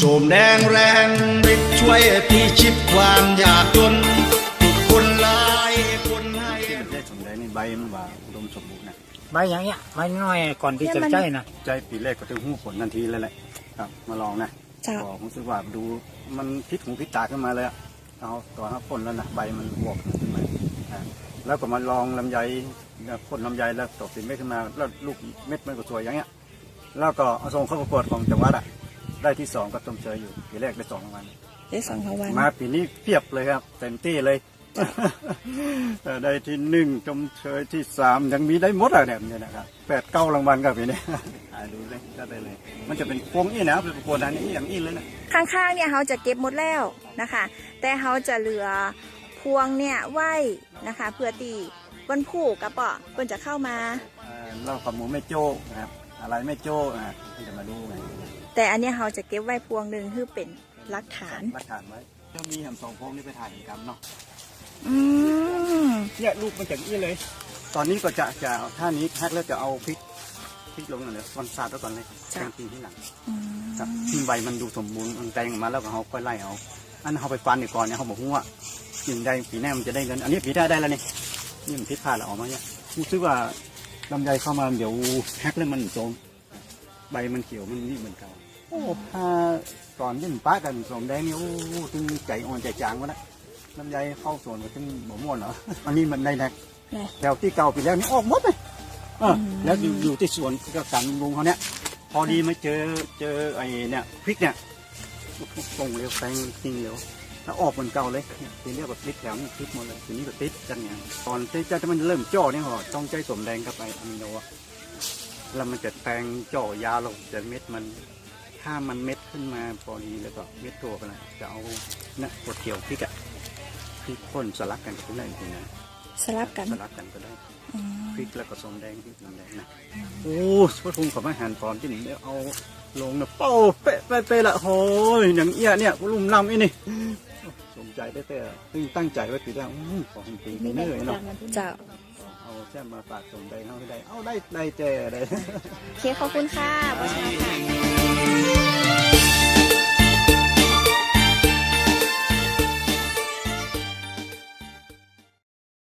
โสมแดงแรงฤทธิ์ช่วยพิชิตความยากจนทุกคนหลายคนให้ที่ประเทศสมได้นี่ใบมันว่าอุดมสมบูรณ์นะใบอย่างเงี้ยใบน้อยก่อนที่จะใจนะใจปีแรกก็ถึงหูผลทันทีเลยแหละครับ มาลองนะเจ้าบอกรู้สึกว่าดูมันพิษหูพิษตาขึ้นมาเลยอะเอาตัวห้าพ่นแล้วนะใบมันบวกขึ้นมาอะแล้วก็มาลองลำไยพ่นลำไยแล้วตกสินเม็ดขึ้นมาแล้วลูกเม็ดมันก็สวยอย่างเงี้ยแล้วก็เอาส่งเข้าประกวดของจังหวัดอะ ได้ที่สองกับชมเชยอยู่ปีแรกได้สองรางวัลได้สองรางวัลมาปีนี้เพียบเลยครับเต็มที่เลยเออได้ที่หนึ่งชมเชยที่สามยังมีได้หมดอะเนี่ยเนี่ยนะครับแปดเก้ารางวัลกับปีนี้อ่าดูเลยก็ได้เลย มันจะเป็นพวงอี้นะเป็นประกวดอันนี้อย่างอี้เลยนะข้างๆเนี่ยเขาจะเก็บหมดแล้วนะคะ แต่เขาจะเหลือพวงเนี่ยไว้นะคะ เพื่อตีวันผูกกระเปาะเพิ่นจะเข้ามาเอ่อเหล่ากับหมูไม่โจ้นะครับอะไรไม่โจ้อะมันจะมาดูไง แต่อันเนี้ยเขาจะเก็บไว้พวงหนึ่งคือเป็นหลักฐานรักฐานไว้ก็มีแหมสองพวงนี่ไปถ่ายกันเนาะอืมเนี่ยลูกมันจากอี้เลย ตอนนี้ก็จะจะเอาท่านี้แฮกแล้วจะเอาพริกพริกลงหน่อยเลยวันซาดไว้ก่อนเลยแทงปีที่หลังอืมครับทิ้งใบมันดูสมบูรณ์มันแตงออกมาแล้วก็เขาค่อยไล่เอาอันเขาไปฟันอีกก่อนเนี่ยเขาบอกว่ากินได้ปีหน้ามันจะได้เงิน อันนี้ปีหน้าได้แล้วนี่นี่มันพิษพลาดแล้วออกมาเนี่ยรู้สึกว่าลำไยเข้ามาเดี๋ยวแฮกแล้วมันโจมใบมันเขียวมันนี่เหมือนเก่า โอ้ถ้าตอนยิ่งป้ากันสมแดงนี่โอ้ตึงใจอ่อนใจจางวะนะลำไยเข้าสวนมาตึงหมม่วนเหรออันนี้มันได้แนกแน่แถวที่เก่าปีแล้วนี่ออกหมดเลยเออแล้วอยู่อยู่ที่สวนก็กันลุงเขาเนี่ยพอดีมาเจอเจอไอ้เนี่ยพริกเนี่ยส่งเร็วแปลงจริงเร็วแล้วออกเหมือนเก่าเลยเนี่ยทีนี้แบบพริกแถวนี้พริกหมดเลยทีนี้ก็ติดจังเนี่ยตอนที่จะมันเริ่มจ่อเนี่ยเหรอต้องใจสมแดงเข้าไปอะมิโนอะแล้วมันจะแตงจ่อยาวลงจะเม็ดมัน ถ้ามันเม็ดขึ้นมาพอดีแล้วก็เม็ดตัวไปเลยจะเอาเนี่ยกดเขียวพริกอะพริกพ่นสลักกันก็ได้จริงๆนะสลับกันสลักกันก็ได้อืมพริกแล้วก็ส้มแดงพริกน้ำแดงนะโอ้พระทุงกับอาหารตอนที่หนึ่งได้เอาลงนะเป้าเป๊ะเป๊ะเป๊ะละโอ้ยอย่างเอี้ยเนี่ยลุ่มลำอีนี่สนใจได้แต่ตึงตั้งใจไว้ปีแล้วอื้อขอให้ปีนี้เนื่อยเนาะเจ้าเอาแค่มาฝากส่งได้เขาให้ได้เอาได้ได้แต่ได้โอเคขอบคุณค่ะผู้ชายค่ะ